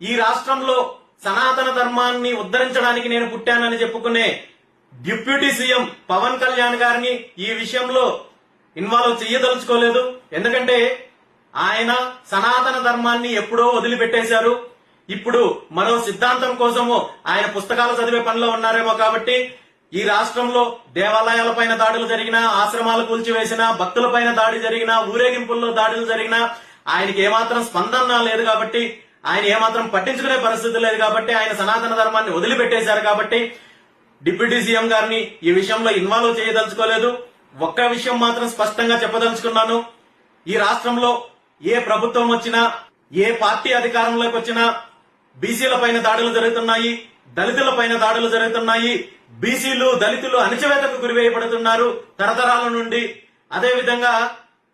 ఈ రాష్ట్రంలో సనాతన ధర్మాన్ని ఉద్ధరించడానికి నేను పుట్టానని చెప్పుకునే డిప్యూటీ సీఎం పవన్ కళ్యాణ్ గారిని ఈ విషయంలో ఇన్వాల్వ్ చెయ్యదలుచుకోలేదు. ఎందుకంటే ఆయన సనాతన ధర్మాన్ని ఎప్పుడో వదిలిపెట్టేశారు. ఇప్పుడు మరో సిద్ధాంతం కోసము ఆయన పుస్తకాలు చదివే పనిలో ఉన్నారేమో కాబట్టి ఈ రాష్ట్రంలో దేవాలయాలపైన దాడులు జరిగినా ఆశ్రమాలు కూల్చివేసినా భక్తులపైన దాడి జరిగినా ఊరేగింపుల్లో దాడులు జరిగినా ఆయనకి ఏమాత్రం స్పందన లేదు కాబట్టి ఆయన ఏమాత్రం పట్టించుకునే పరిస్థితి లేదు కాబట్టి ఆయన సనాతన ధర్మాన్ని వదిలిపెట్టేశారు కాబట్టి డిప్యూటీ సీఎం గారిని ఈ విషయంలో ఇన్వాల్వ్ చేయదలుచుకోలేదు. ఒక్క విషయం మాత్రం స్పష్టంగా చెప్పదలుచుకున్నాను. ఈ రాష్ట్రంలో ఏ ప్రభుత్వం వచ్చినా ఏ పార్టీ అధికారంలోకి వచ్చినా బీసీల పైన దాడులు జరుగుతున్నాయి దళితుల పైన దాడులు జరుగుతున్నాయి బీసీలు దళితులు అణచివేతకు గురివేయబడుతున్నారు తరతరాల నుండి. అదే విధంగా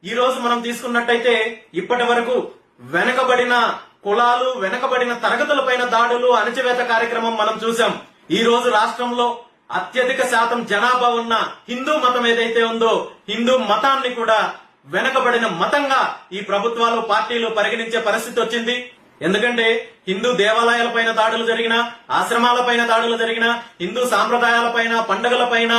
ఈ రోజు మనం తీసుకున్నట్టయితే ఇప్పటి వరకు వెనకబడిన కులాలు వెనకబడిన తరగతులపైన దాడులు అణచివేత కార్యక్రమం మనం చూసాం ఈ రోజు రాష్ట్రంలో అత్యధిక శాతం జనాభా ఉన్న హిందూ మతం ఏదైతే ఉందో హిందూ మతాన్ని కూడా వెనకబడిన మతంగా ఈ ప్రభుత్వాలు పార్టీలు పరిగణించే పరిస్థితి వచ్చింది. ఎందుకంటే హిందూ దేవాలయాలపైన దాడులు జరిగిన ఆశ్రమాలపైన దాడులు జరిగిన హిందూ సాంప్రదాయాలపైన పండుగలపైన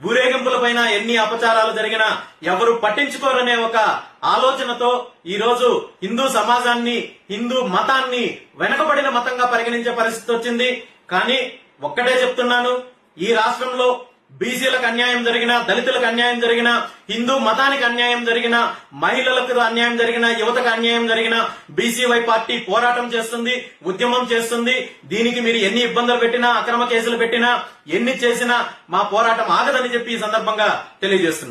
భూరేగింపులపైన ఎన్ని అపచారాలు జరిగినా ఎవరు పట్టించుకోరనే ఒక ఆలోచనతో ఈరోజు హిందూ సమాజాన్ని హిందూ మతాన్ని వెనకబడిన మతంగా పరిగణించే పరిస్థితి వచ్చింది. కానీ ఒక్కటే చెప్తున్నాను ఈ రాష్ట్రంలో బీసీలకు అన్యాయం జరిగిన దళితులకు అన్యాయం జరిగిన హిందూ మతానికి అన్యాయం జరిగిన మహిళలకు అన్యాయం జరిగిన యువతకు అన్యాయం జరిగిన బీసీవై పార్టీ పోరాటం చేస్తుంది ఉద్యమం చేస్తుంది. దీనికి మీరు ఎన్ని ఇబ్బందులు పెట్టినా అక్రమ కేసులు పెట్టినా ఎన్ని చేసినా మా పోరాటం ఆగదని చెప్పి ఈ సందర్భంగా తెలియజేస్తున్నారు